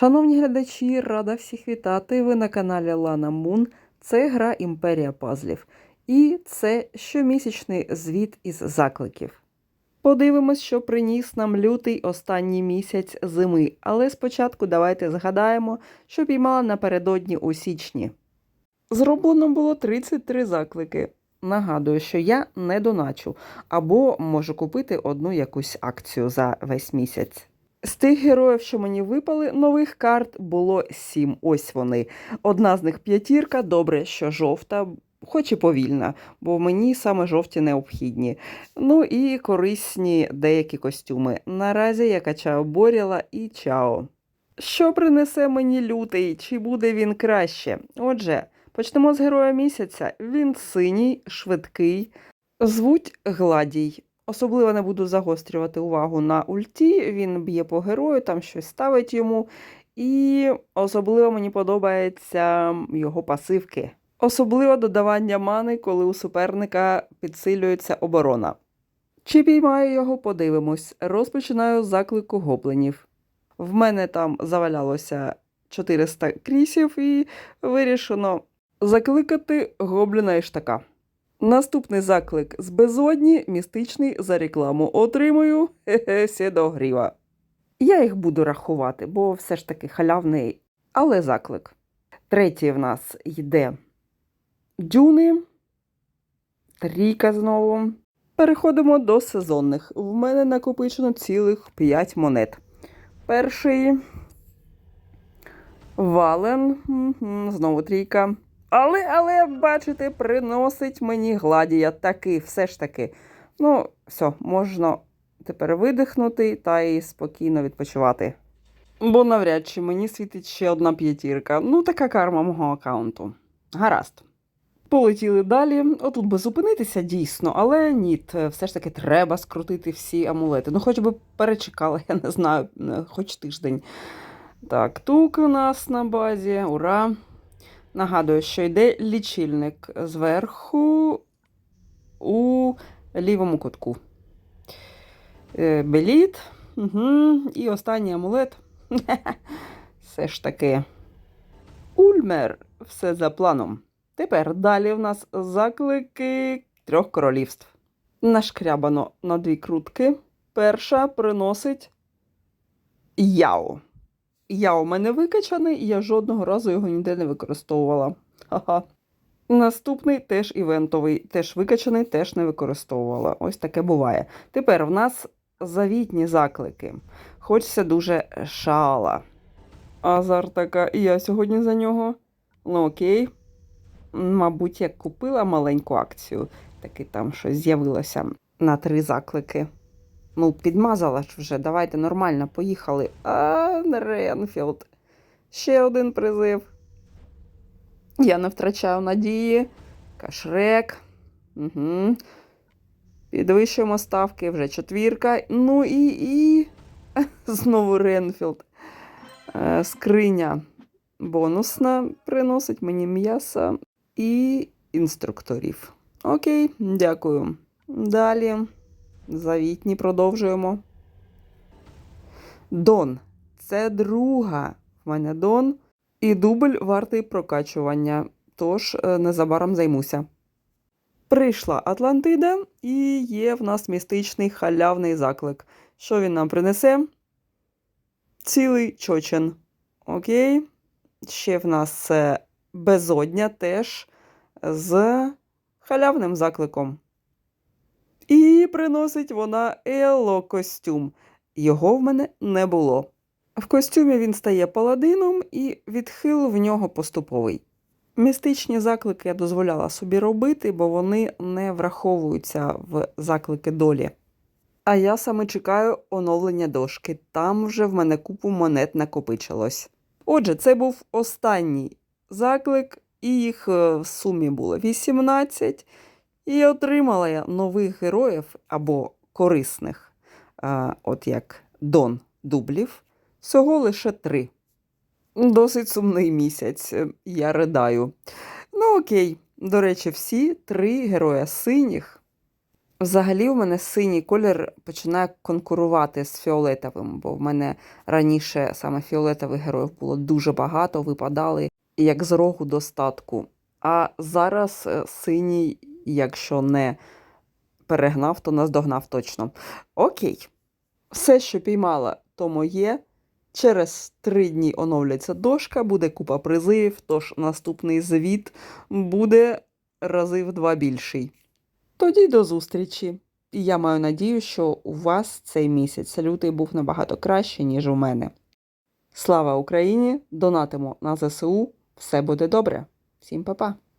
Шановні глядачі, рада всіх вітати. Ви на каналі Лана Мун. Це гра Імперія Пазлів. І це щомісячний звіт із закликів. Подивимось, що приніс нам лютий останній місяць зими. Але спочатку давайте згадаємо, що піймала напередодні у січні. Зроблено було 33 заклики. Нагадую, що я не доначу, або можу купити одну якусь акцію за весь місяць. З тих героїв, що мені випали, нових карт було сім. Ось вони. Одна з них п'ятірка, добре, що жовта, хоч і повільна, бо мені саме жовті необхідні. Ну і корисні деякі костюми. Наразі я качаю Боріла і Чао. Що принесе мені лютий? Чи буде він краще? Отже, почнемо з героя місяця. Він синій, швидкий, звуть Гладій. Особливо не буду загострювати увагу на ульті. Він б'є по герою, там щось ставить йому. І особливо мені подобаються його пасивки. Особливо додавання мани, коли у суперника підсилюється оборона. Чи піймаю його, подивимось. Розпочинаю з заклику гоблинів. В мене там завалялося 400 крісів, і вирішено закликати гобліна іштака. Наступний заклик з безодні, містичний за рекламу. Отримую хе-хе, сідогріва. Я їх буду рахувати, бо все ж таки халявний, але заклик. Третій в нас йде дюни. Трійка знову. Переходимо до сезонних. В мене накопичено цілих 5 монет. Перший вален. Знову трійка. Але, але, бачите, приносить мені гладія таки, все ж таки. Ну, все, можна тепер видихнути та і спокійно відпочивати. Бо навряд чи мені світить ще одна п'ятірка. Ну, така карма мого аккаунту. Гаразд. Полетіли далі. Отут би зупинитися дійсно, але ні, все ж таки треба скрутити всі амулети. Ну, хоч би перечекала, я не знаю, хоч тиждень. Так, тук у нас на базі, ура! Нагадую, що йде лічильник зверху у лівому кутку. Е, Беліт. Угу. І останній амулет. Все ж таки. Ульмер. Все за планом. Тепер далі в нас заклики трьох королівств. Нашкрябано на дві крутки. Перша приносить Яо. Я у мене викачаний, і я жодного разу його ніде не використовувала. Ха-ха. Наступний теж івентовий, теж викачаний, теж не використовувала. Ось таке буває. Тепер в нас завітні заклики. Хочеться дуже шала. Азар така, і я сьогодні за нього. Ну окей. Мабуть, я купила маленьку акцію. Таки там щось з'явилося на три заклики. Ну, підмазала ж вже, давайте нормально, поїхали. А, Ренфілд. Ще один призив. Я не втрачаю надії. Кашрек. Угу. Підвищуємо ставки, вже четвірка. Ну і. і... Знову Ренфілд. Е, скриня бонусна приносить мені м'яса і інструкторів. Окей, дякую. Далі. Завітні продовжуємо. Дон. Це друга. В мене Дон. І дубль вартий прокачування. Тож е, незабаром займуся. Прийшла Атлантида, і є в нас містичний халявний заклик. Що він нам принесе? Цілий чочен. Окей. Ще в нас е, безодня теж з халявним закликом. І приносить вона Ело костюм. Його в мене не було. В костюмі він стає паладином, і відхил в нього поступовий. Містичні заклики я дозволяла собі робити, бо вони не враховуються в заклики долі. А я саме чекаю оновлення дошки. Там вже в мене купу монет накопичилось. Отже, це був останній заклик, і їх е, в сумі було 18. І отримала я нових героїв або корисних, от як Дон Дублів, всього лише три. Досить сумний місяць, е, я ридаю. Ну окей, до речі, всі три героя синіх Взагалі, у мене синій колір починає конкурувати з фіолетовим, бо в мене раніше саме фіолетових героїв було дуже багато, випадали як з рогу до статку. А зараз е, синій, якщо не перегнав, то наздогнав точно. Окей. Все, що піймала, то моє. Через три дні оновляться дошка, буде купа призивів, тож наступний звіт буде рази в два більший. Тоді до зустрічі. І я маю надію, що у вас цей місяць лютий був набагато краще, ніж у мене. Слава Україні! Донатимо на ЗСУ. Все буде добре. Всім па-па!